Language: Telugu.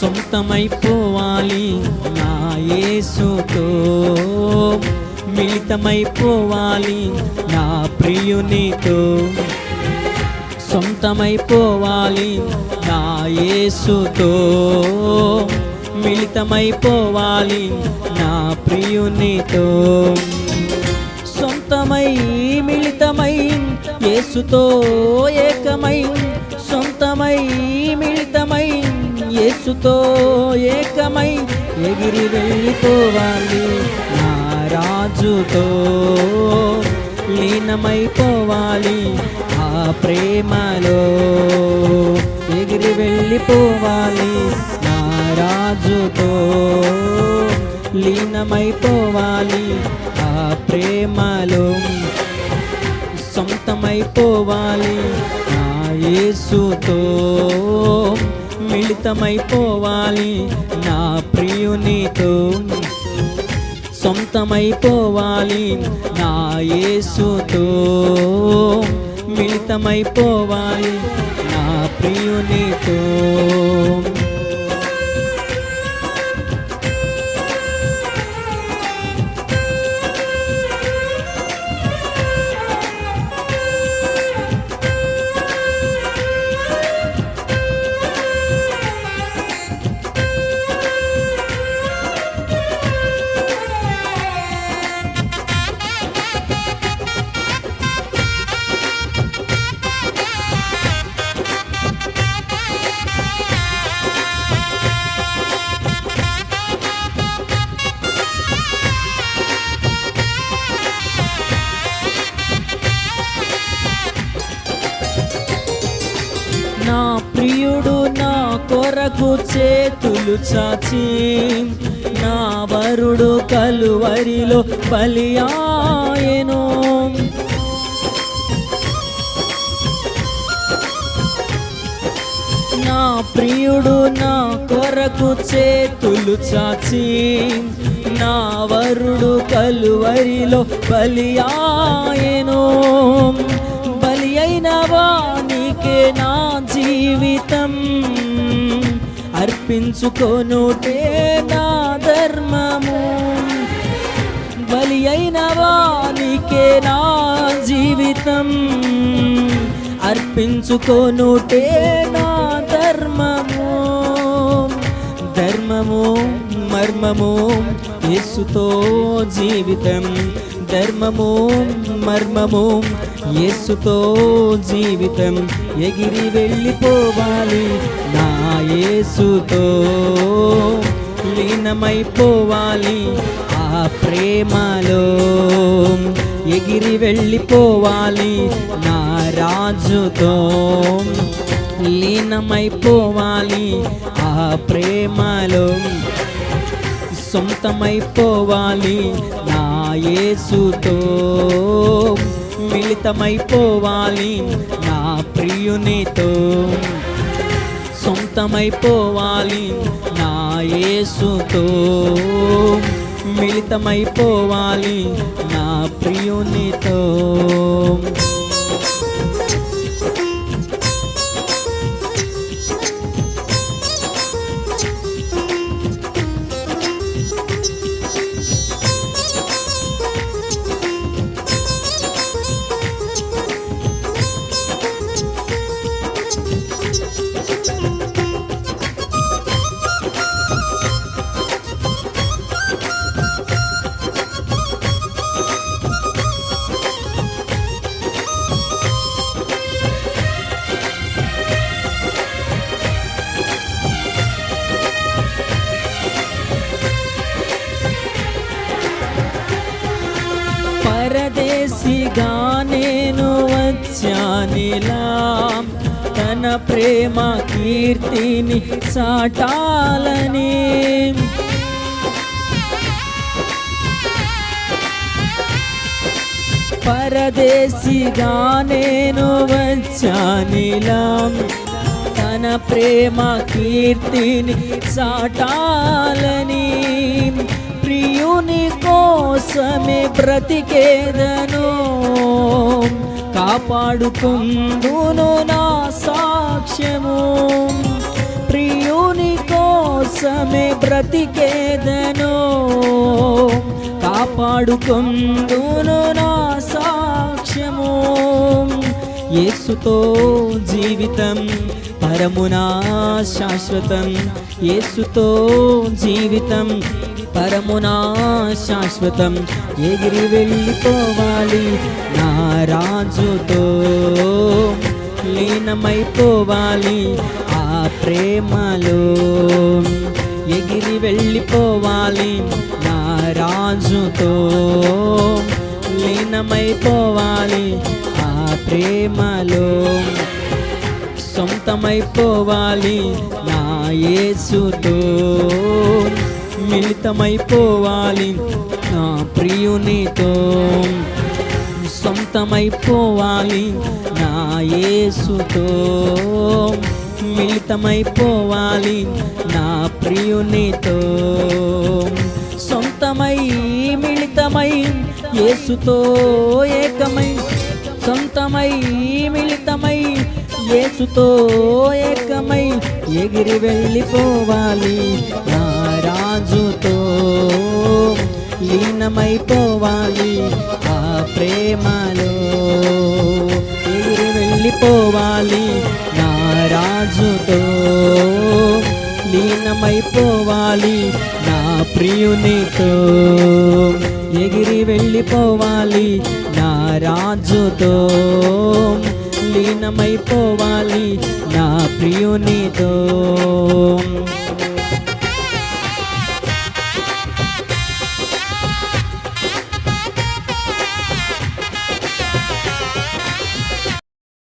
సొంతమైపోవాలి నా యేసుతో. మిళితమైపోవాలి నా ప్రియునితో. సొంతమైపోవాలి నా యేసుతో. మిళితమైపోవాలి నా ప్రియునితో. సొంతమై మిళితమై యేసుతో ఏకమై సొంతమై మిళితమై యేసుతో ఏకమై ఎగిరి వెళ్ళిపోవాలి నా రాజుతో. లీనమైపోవాలి ఆ ప్రేమలో. ఎగిరి వెళ్ళిపోవాలి నా రాజుతో. లీనమైపోవాలి ప్రేమలో సొంతమైపోవాలి నా యేసుతో. మిళితమైపోవాలి నా ప్రియునితో. సొంతమైపోవాలి నా యేసుతో. మిళితమైపోవాలి నా ప్రియునితో. దేవుడు నా కొరకు చేతులు చాచి నా వరుడు కలువరిలో బలియాయను నా ప్రియుడు నా కొరకు చేతులు చాచి నా వరుడు కలువరిలో బలియాయను బలి అయినవా నా జీవితం అర్పించుకొనుటే నా ధర్మము. బలి అయిన వానికే నా జీవితం అర్పించుకొనుటే నా ధర్మము. ధర్మము మర్మము యేసుతో జీవితం. ధర్మము మర్మము యేసుతో జీవితం. ఎగిరి వెళ్ళిపోవాలి నా యేసుతో. లీనమైపోవాలి ఆ ప్రేమలో. ఎగిరి వెళ్ళిపోవాలి నా రాజుతో. లీనమైపోవాలి ఆ ప్రేమలో. సొంతమైపోవాలి నా యేసుతో. మిళితమైపోవాలి నా ప్రియునితో. సొంతమైపోవాలి నా యేసుతో. మిళితమైపోవాలి నా ప్రియునితో. పరదేశిగా నేను వచ్చానిలా తన ప్రేమ కీర్తిని చాటాలని పరదేశిగా నేను వచ్చానిలా తన ప్రేమ కీర్తిని చాటాలని ప్రియుని కోసమే బ్రతికేదను. కాపాడుకుందును నా సాక్ష్యము. ప్రియుని కోసమే బ్రతికేదను. కాపాడుకుందును నా సాక్ష్యము. యేసుతో జీవితం పరమునా శాశ్వతం. యేసుతో జీవితం పరమునా శాశ్వతం. ఎగిరి వెళ్ళిపోవాలి? నా రాజుతో లీనమైపోవాలి ఆ ప్రేమలో. ఎగిరి వెళ్ళిపోవాలి? నా రాజుతో లీనమైపోవాలి ఆ ప్రేమలో. సొంతమైపోవాలి నా యేసుతో. మిళితమైపోవాలి. నా ప్రియునితో సొంతమైపోవాలి. నా యేసుతో మిళితమైపోవాలి. నా ప్రియునితో సొంతమై మిళితమై యేసుతో ఏకమై. సొంతమై మిళితమై యేసుతో ఏకమై ఎగిరి వెళ్ళిపోవాలి. నా లీనమైపోవాలి ఆ ప్రేమలో. ఎగిరి వెళ్ళిపోవాలి నా రాజుతో. లీనమైపోవాలి నా ప్రియునితో. ఎగిరి వెళ్ళిపోవాలి నా రాజుతో. లీనమైపోవాలి నా ప్రియునితో.